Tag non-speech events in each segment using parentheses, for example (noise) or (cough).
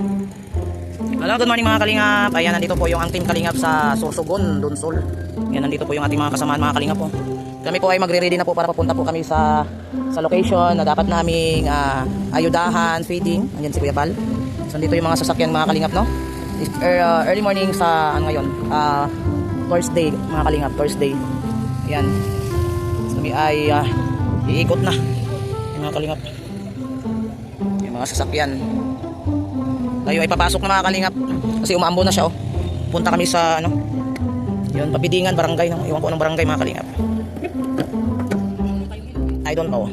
Hello, good morning mga kalingap. Ayan, nandito po yung ang team kalingap sa Sorsogon, Donsol. Ayan, nandito po yung ating mga kasamahan mga kalingap po. Kami po ay magre-ready na po para papunta po kami sa sa location na dapat naming ah, ayudahan, feeding. Ayan si Kuya Bal. So, nandito yung mga sasakyan mga kalingap, no? Is- er, ah, early morning sa, ano ngayon, ah, Thursday, mga kalingap, Thursday. Ayan. So, kami ay ah, iikot na. Yung mga kalingap. Yung mga sasakyan. Tayo ay papasok na mga kalingap kasi umaambo na siya oh. Punta kami sa ano. Yun, Papidingan barangay no. Iwan ko anong barangay mga kalingap. I don't know.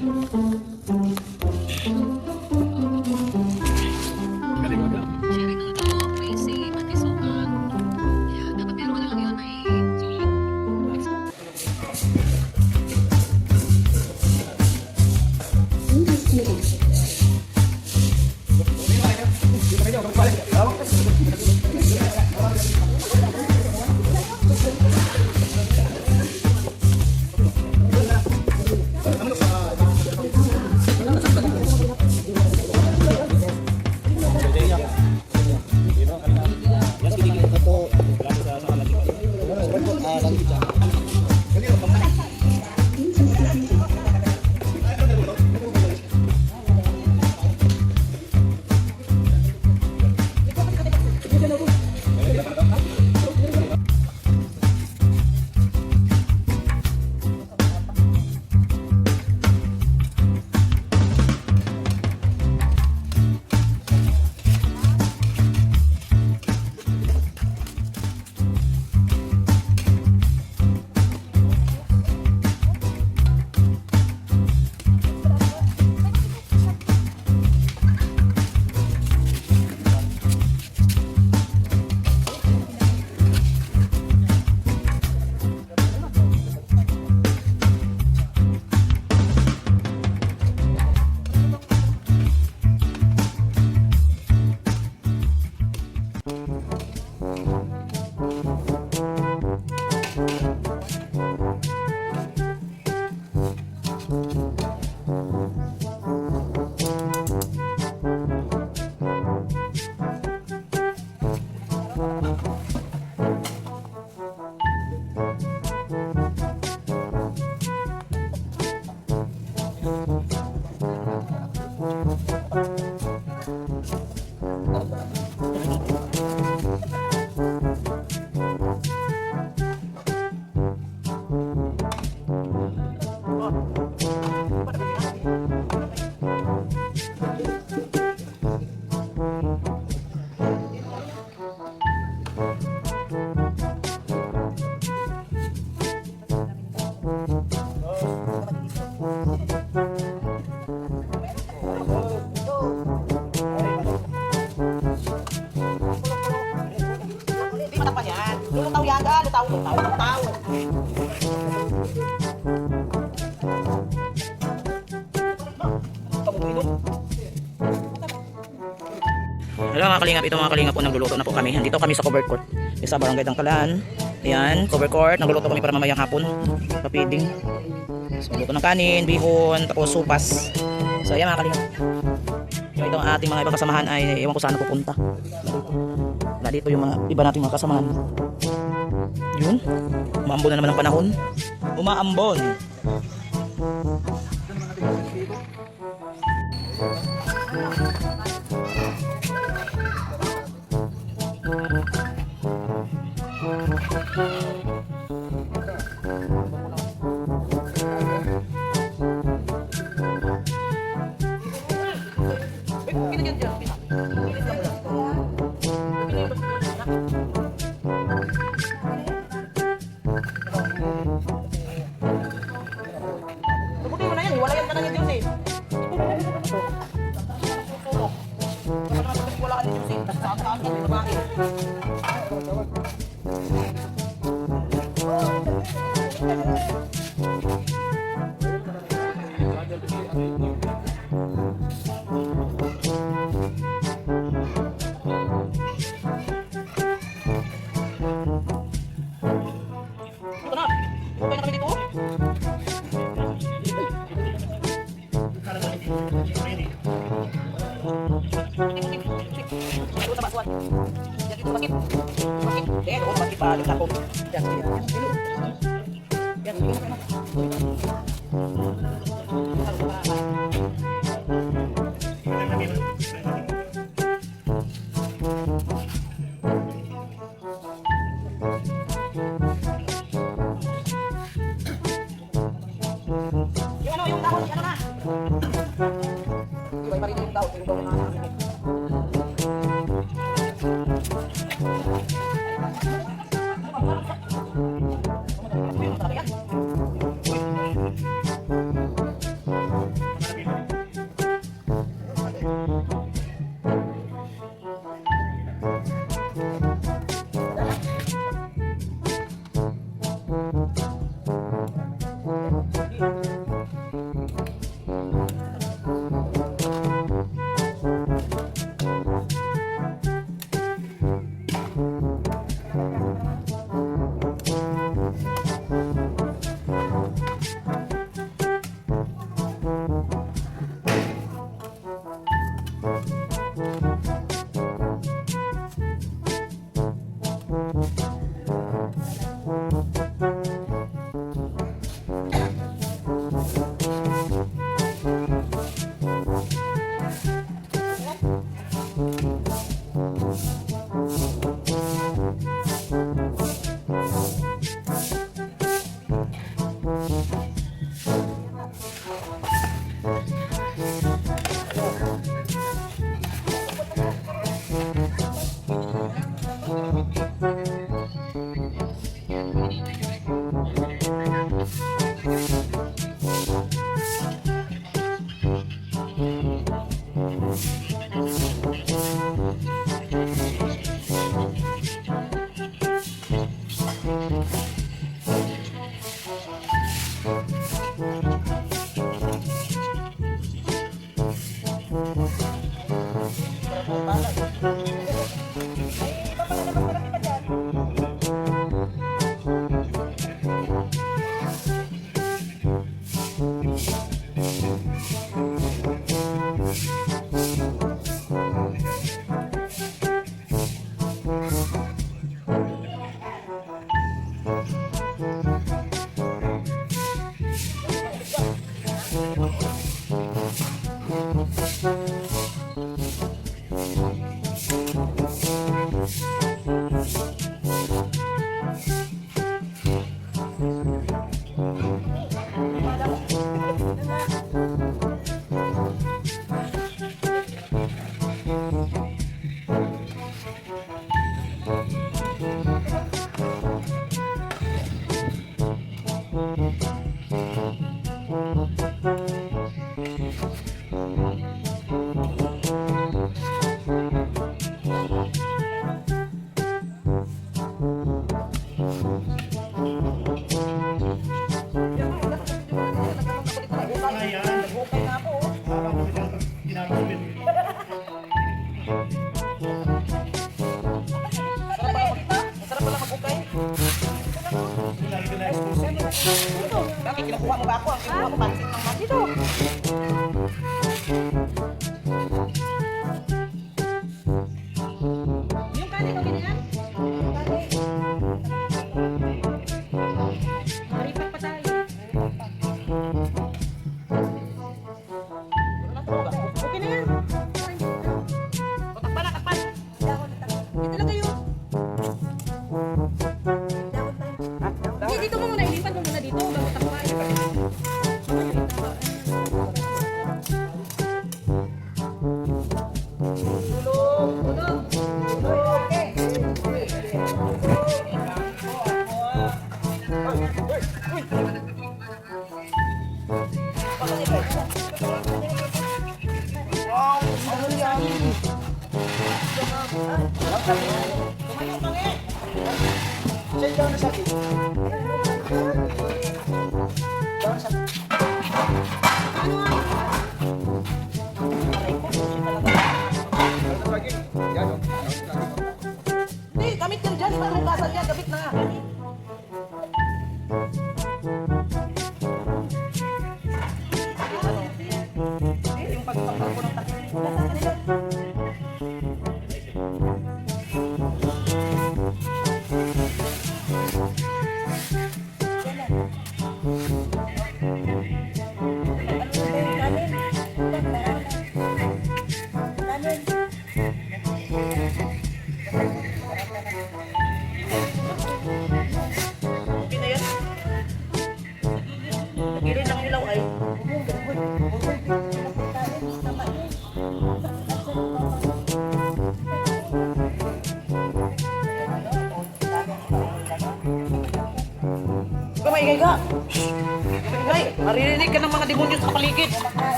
Ito mga kalingap po nagluluto na po kami. Nandito kami sa covered court. Isa barangay Dangkalan. Ayan, covered court. Nagluluto kami para mamayang hapon. Kapiding. So, luto ng kanin, bihon, tapos supas. So ayan mga kalingap. Yung itong ating mga ibang kasamahan ay ewan ko saan pupunta. Wala dito yung mga iba nating mga kasamahan. Yun. Umaambon na naman ang panahon. Umaambon. Tubutin mo Iba pa rin yung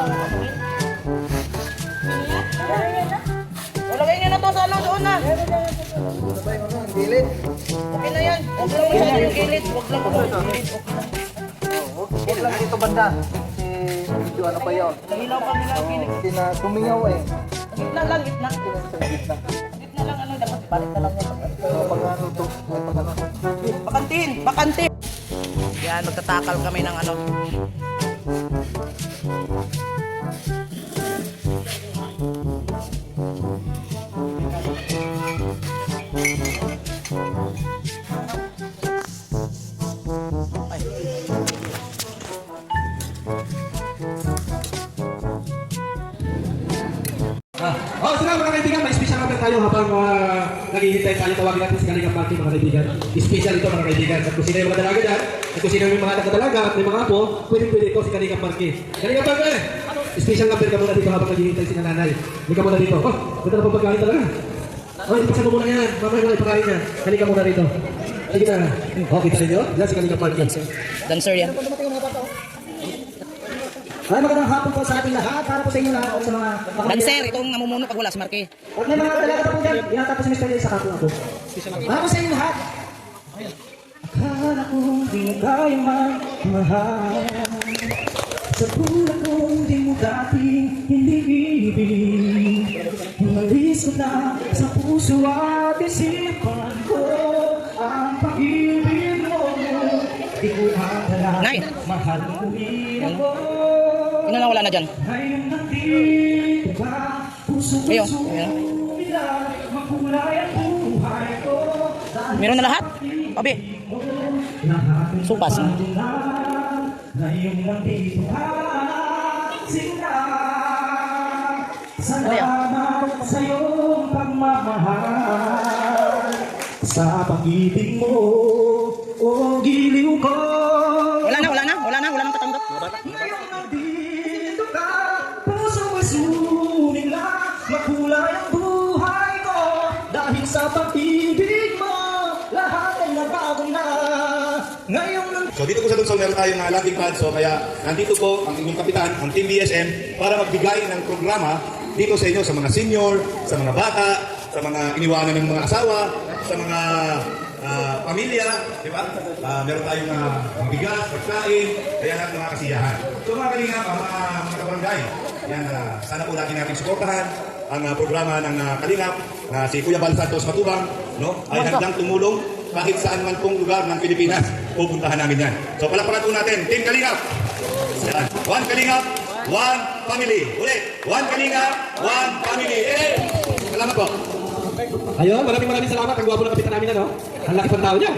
Ikaw nga nga. O, lagay niyo na to sa ano doon na. Okay na yan. Huwag lang masyado yung gilid. Huwag lang ako. Huwag lang dito banda. Kasi medyo ano pa yun. Nahilaw pa nila ang gilid. Hindi na tumingaw eh. Gitna lang, gitna. Gitna. Gitna lang ano, dapat balik na lang yan. Pag ano to, ano. Bakantin, bakantin. Yan, magtatakal kami ng ano. Naghihintay tayo tawagin natin si Kalinga Party mga kaibigan. Special ito mga kaibigan. At kung sino yung mga dalaga dyan, at kung sino yung mga nakadalaga at may mga apo, pwede pwede ito si Kalinga Party. Kalinga Party! Special number ka muna dito habang naghihintay si nanay. Hindi ka muna dito. Oh, ganda na pagkain talaga. Oh, ipaksa mo muna yan. Mamaya na ipakain niya. Kalinga muna dito. Sige na. Oh, kita ninyo? Yan si Kalinga Party. Dancer yan. Ay, magandang hapon po sa ating lahat. Para po sa inyo lahat sa mga Dancer, itong namumuno pag wala si Marque. Huwag may mga talaga po dyan. Inatapos si Mr. Lee sa kapo ako. Para sa inyo lahat. Akala ko di mo tayo mahal. Sa pula ko di mo dating hindi ibig. Umalis ko na sa puso at isipan ko ang pag-ibig mo. Di ko akala mahal mo rin ako. Sino na wala na dyan? Ayun, Meron na lahat? Abi, lahat ng supas. Salamat sa iyong pagmamahal, sa pag-ibig mo, o giliw ko. Wala na, wala na, wala na, wala nang tatanggap. Ngayon nandito nandito po sa Lunsol meron tayong uh, landing pad. So kaya nandito po ang inyong kapitan, ang Team BSM, para magbigay ng programa dito sa inyo, sa mga senior, sa mga bata, sa mga iniwanan ng mga asawa, sa mga ah, pamilya, di ba? Ah, meron tayong uh, mga bigas, pagkain, kaya lahat mga kasiyahan. So mga kalingap, ah, mga, mga kabarangay, yan, ah, sana po lagi natin suportahan ang ah, programa ng uh, Kalingap na si Kuya Bal Santos Matubang no, ay handang tumulong kahit saan man pong lugar ng Pilipinas, pupuntahan namin yan. So palakpakan po natin, Team Kalingap! Yan. One Kalingap, one family. Ulit, one Kalingap, one family. Eh! Salamat po. Ayun, maraming maraming salamat. Ang gwapo ng kapitan namin, ano? Ang laki pang tao niya.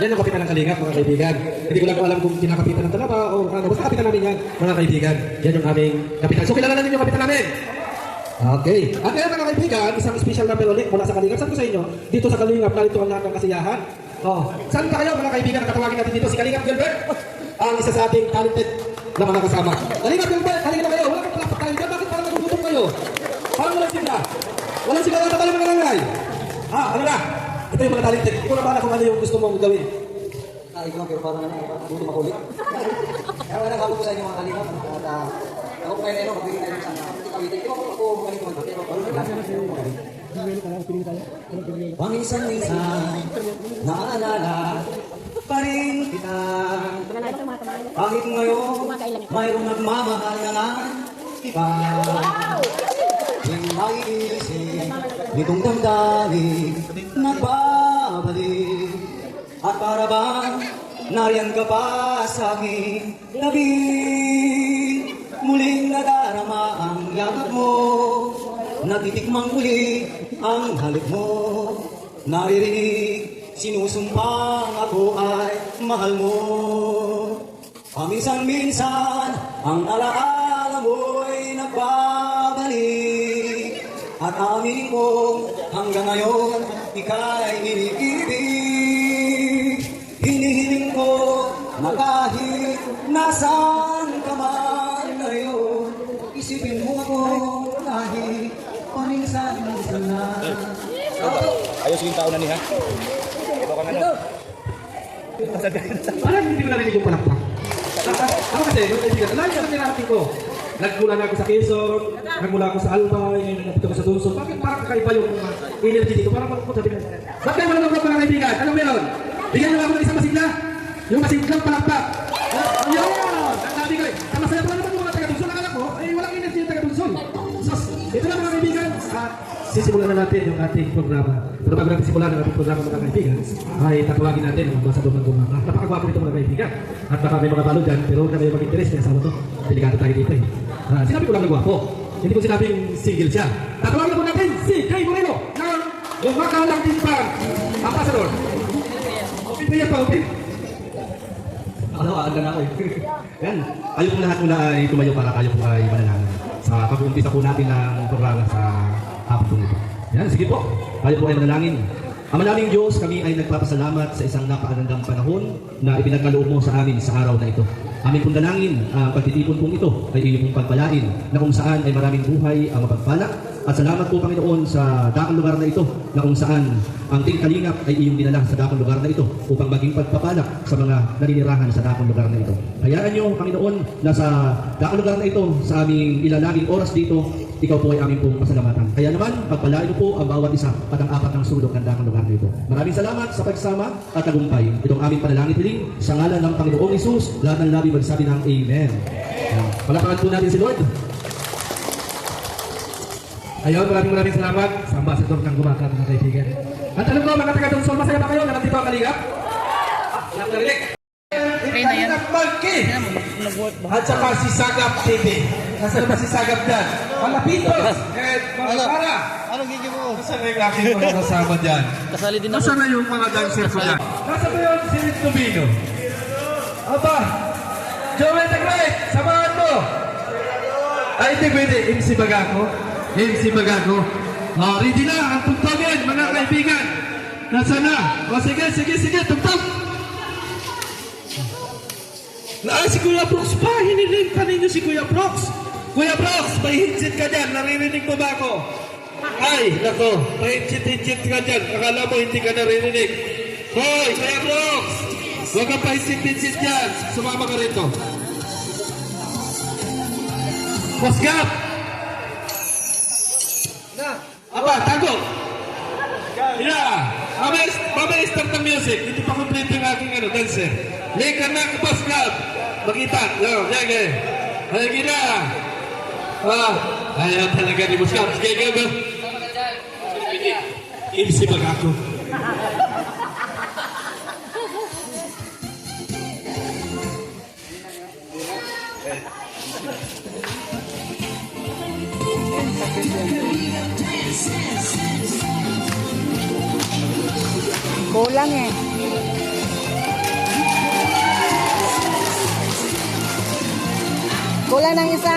Yan ang kapitan ng Kalingap, mga kaibigan. Hindi ko lang alam kung kinakapitan ng talaba o ano. Basta kapitan namin yan, mga kaibigan. Yan yung aming kapitan. So, kilala natin yung kapitan namin. Okay. At ngayon mga kaibigan, isang special number ulit mula sa Kalingap. Saan ko sa inyo? Dito sa Kalingap, narito ang lahat ng kasiyahan. Oh, saan pa kayo mga kaibigan? Nakatawagin natin dito si Kalingap Gilbert. Ang isa sa ating talented na mga kasama. Kalingap Gilbert, halika na kayo. Wala kang palapak tayo dyan. Bakit parang nagugutom kayo? Parang walang sigla. Walang sigla yata tayo mga nanay. Ah, ano na? Ito yung mga talented. Ikaw na ba kung ano yung gusto mong gawin? Ah, ikaw, pero parang ano, parang hindi makulit. Kaya wala ako po sa inyo mga kalingap. At ah, ako kayo na ino, magbigay tayo sa mga. Di ba po ako magaling ko pero Ang isang isang naalala pa rin kita. Kahit ngayon, mayroong nagmamahal na nga iba. Yung maiisip, nitong damdamin, nagbabalik. At para bang nariyan ka pa sa aking tabi muling nadarama ang yakap mo Natitikmang muli ang halik mo. Naririnig, sinusumpang ako ay mahal mo. Paminsan-minsan, ang alaala mo'y nagbabalik. At aminin ko, hanggang ngayon, ika'y iniibig Hinihiling ko na kahit nasaan ka man ngayon Isipin mo ako kahit Ayos yung tao na niya. Parang hindi ko narinig yung palakpak. Ako kasi, lahat sa nilarating ko. Nagmula na ako sa Quezon, nagmula ako sa Albay, ngayon nagpunta ako sa Dunson. Bakit parang kakaiba yung energy dito? Parang sabi na, ba't kayo walang mga kaibigan? Anong meron? Bigyan niyo ako ng isang masigla. Yung masiglang palakpak. Sisimulan na natin yung ating programa. Pero bago natin simulan ang ating programa mga kaibigan, ay tatawagin natin ang ambasador ng Gumaka. Napakagwapo nito mga kaibigan. At baka may mga balo dyan, pero huwag na kayo mag-interest kaya sama to. Delikado tayo dito eh. Ah, sinabi ko lang na gwapo. Hindi ko sinabing single siya. Tatawagin po natin si Kay Moreno ng Gumaka ng Timpang. Ambasador. Open pa yan pa. Ano, aaga na ako eh. (laughs) Yan. Kayo po lahat muna ay tumayo para kayo po ay manalangin. Sa pag-uumpisa po natin ng programa sa hapon ito. Yan, sige po. Kayo po ay manalangin. Ama naming Diyos, kami ay nagpapasalamat sa isang napakagandang panahon na ipinagkaloob mo sa amin sa araw na ito. Amin pong dalangin, ang pagtitipon pong ito ay iyong pong pagpalain na kung saan ay maraming buhay ang mapagpala. At salamat po Panginoon sa dakang lugar na ito na kung saan ang ting kalingap ay iyong dinala sa dakang lugar na ito upang maging pagpapalak sa mga naninirahan sa dakang lugar na ito. Hayaan niyo Panginoon na sa dakang lugar na ito sa aming ilalaging oras dito ikaw po ay aming pong pasalamatan. Kaya naman, pagpalain po ang bawat isa at ang apat ng sulok ng dakang lugar na ito. Maraming salamat sa pagsama at tagumpay. Itong aming panalangin hiling sa ngalan ng Panginoong Isus, lahat ng labi magsabi ng Amen. Yan. Palapakan po natin si Lord. Ayun, maraming maraming salamat sa ambasador ng gumaka mga kaibigan. At alam ko, mga taga Donsol, masaya ba kayo na nandito ang kalingap? Ah, narinig. Ayun na yan. At saka si Sagap TV. Nasaan ba si Sagap dyan? Malapitos! Eh, mga para! Anong gigi mo? Nasaan na yung aking mga kasama dyan? Kasali din ako. Nasaan na yung mga dancer ko dyan? Nasaan ba yun si Rick Tubino? Aba! Joel Great! Samahan mo! Ay, hindi pwede. MC Bagaco. MC Bagaco. Oh, ready na ang tugtogin, mga kaibigan. Nasaan na? O sige, sige, sige, tugtog! Ah, si Kuya Brooks pa! Hiniling pa ninyo si Kuya Brooks! Kuya Brooks, may hinsit ka dyan. Naririnig mo ba ako? Ay, nako. May hinsit-hinsit ka dyan. Akala mo hindi ka naririnig. Hoy, Kuya Brooks! Huwag kang pahinsit-hinsit dyan. Sumama ka rito. Boss Gap! Aba, tago! Yeah! Mamaya, mamaya start ng music. Hindi pa complete yung aking ano, dancer. Lika na, Boss Gap! Makita. Yo, yan, yan. Ay, gina! Ah, ayaw talaga ni Boss Gap. Sige, go, go. MC Bagako. Kulang eh. Kulang ng isa.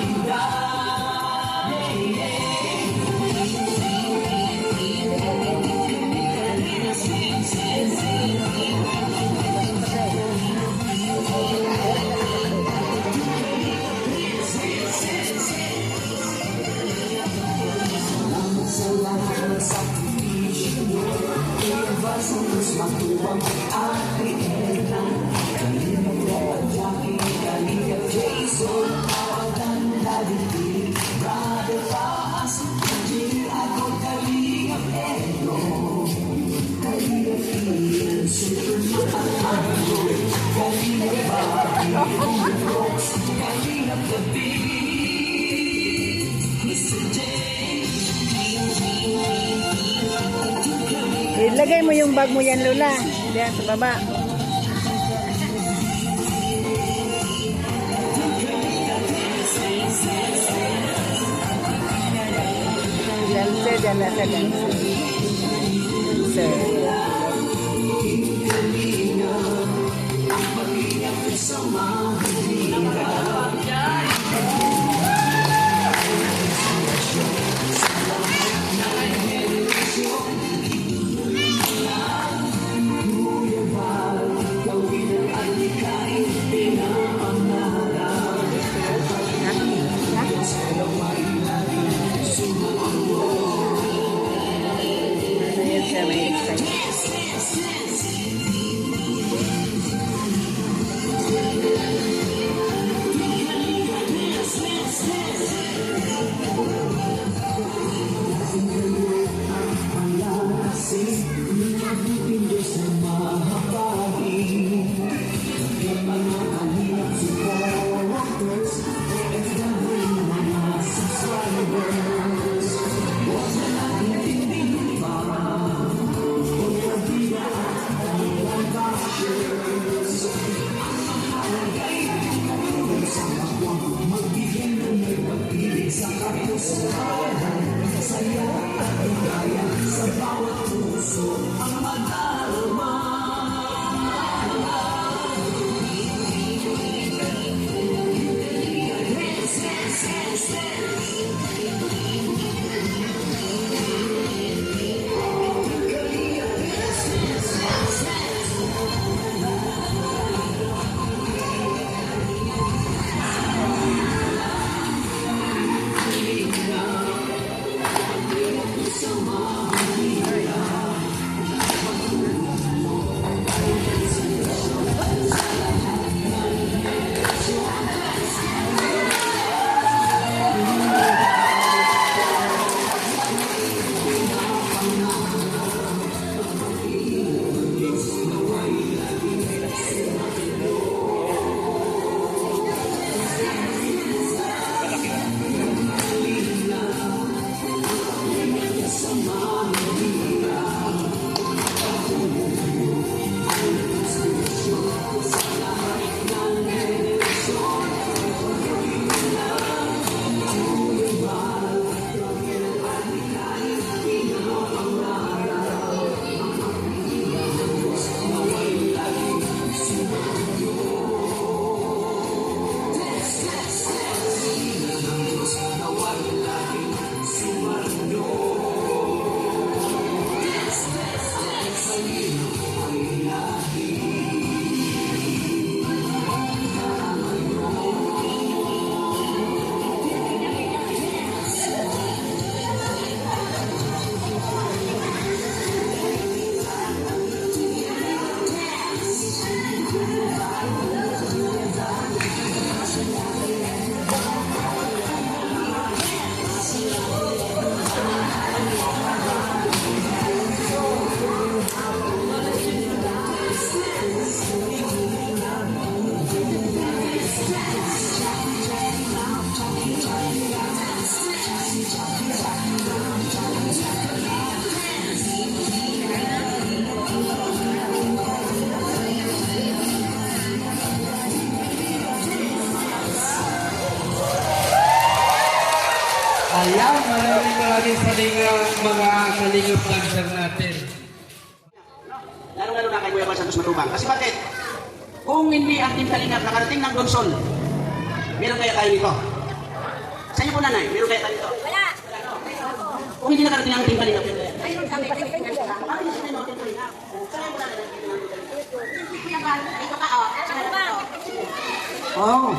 Ilagay mo yung bag mo yan, Lola. Diyan sa baba. Dancer, dancer, dancer. Dancer. Ayun Oh.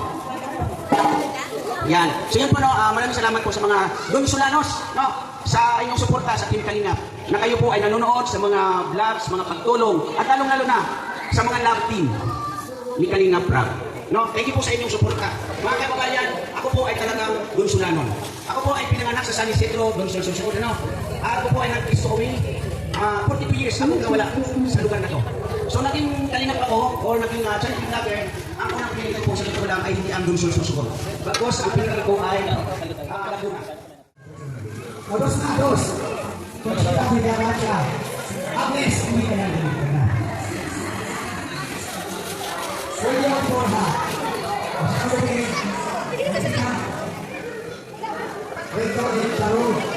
Yan. So yun po, no, ah, maraming salamat po sa mga Donsolanos, no, sa inyong suporta sa Team Kalingap. Na kayo po ay nanonood sa mga vlogs, mga pagtulong, at lalong-lalo na sa mga love team ni Kalingap Rap. No, thank you po sa inyong suporta. Mga kababayan, ako po ay talagang Donsolano. Ako po ay pinanganak sa San Isidro, ano? Ako po ay nag-istowing Ah, 42 years ako nawala sa lugar na to. So naging kalingap ako or naging uh, charity vlogger, ang unang pinili ko sa totoo lang ay hindi ang Donsol Susunod. Bagos ang pinili ko ay uh, Laguna. O dos na, dos. Conchita Vergaracha. Agnes, hindi ka na dito na. William Borja. O sa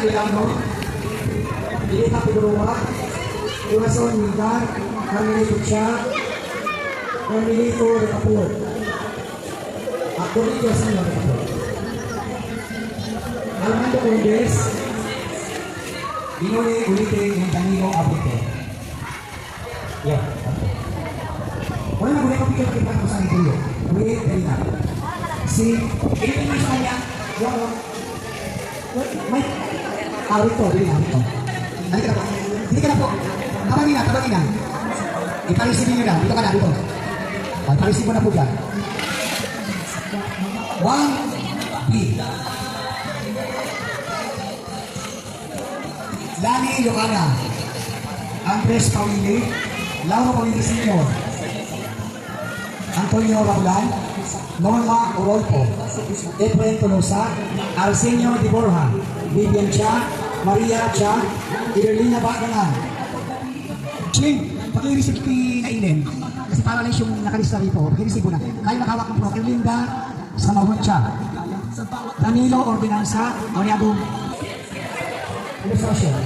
Jaime Alejandro, Dilita Figueroa, Iwason Milgar, Carmelito Chia, Carmelito Recapur, at Domingo Sino Recapur. Armando Condes, Binole Ulite ng Danilo Abute. Yan. Wala na, wala ka picture kita ko sa ito. Wait, dali na. Si, ito na sa kanya. Yung, may, ah, rito, dali na, rito. Dali ka na po. Dali ka na po. Tabangin na, tabangin na. Iparisipin nyo na. Dito ka na, dito. Iparisipin mo na po dyan. One, B. Lani Lucana. Andres Pauli. Lauro Pauli Sr. Antonio Rablan. Norma Orolpo. Efrain Tolosa. Arsenio Di Borja. Vivian Cha. Maria Cha. Iberlina Bagalan. Ching, pag-i-receive kay Nainen. Kasi para lang yung nakalista rito. Pag-i-receive na. Kayo nakawak ng pro. Kay Linda Samahucha. Danilo Ordinanza. Auniado. Ilustrasyon.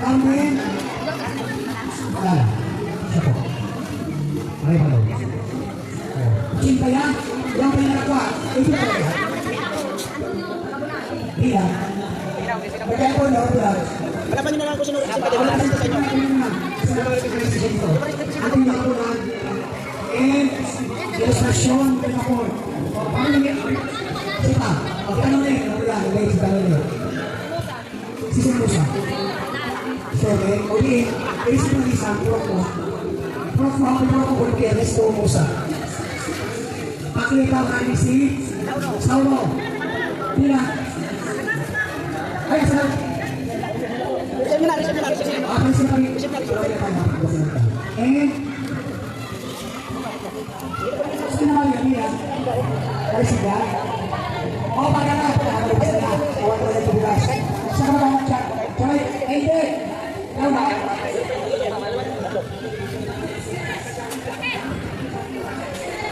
Carmen. Wala na. Siya po. Maray Malaw. Cinta yan. Yan pa yung nakakuha. Ito pa yan. Kaya po, no, no. Palaban nyo na lang lang sa inyo. Ating nakuha. And, ilustrasyon, pinapon. Paano nang Sipa, okay, ano na yun? Ano yan? Ano yun? Ano yun? Sisi mo siya. Sebe, o di, ilisip mo isa, pulok mo. Pulok mo, ako mo kung kaya, mo sa. Pakita ka ni si Saulo. Ay, sa receive mo na. Akin sila kami. And, sino naman yun yan? Kaya sila? O, pagka na, pagka na, awan ko na tubulas. Sa mga mga chat, Choy, eh, hindi. Ba?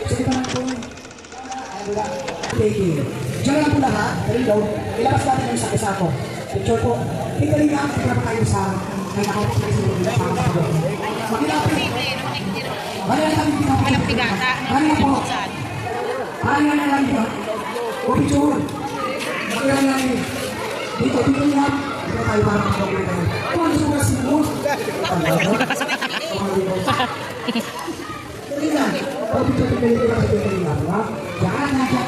Sige pa lang po. Thank you. Diyan lang po lahat. Ilabas natin yung sa ko. Picture po. Ito rin nga, ito pa kayo sa may nakapos sa mga mga mga Makilapit. Wala na kami. Walang pigata. Wala na po. Yan na lang dito. O picture. Wala na lang. Dito, dito nga. Ito tayo para mag-comment tayo. Ano ang mo kasi mo? Dali na. O picture, picture, picture, picture, picture. Diyan na,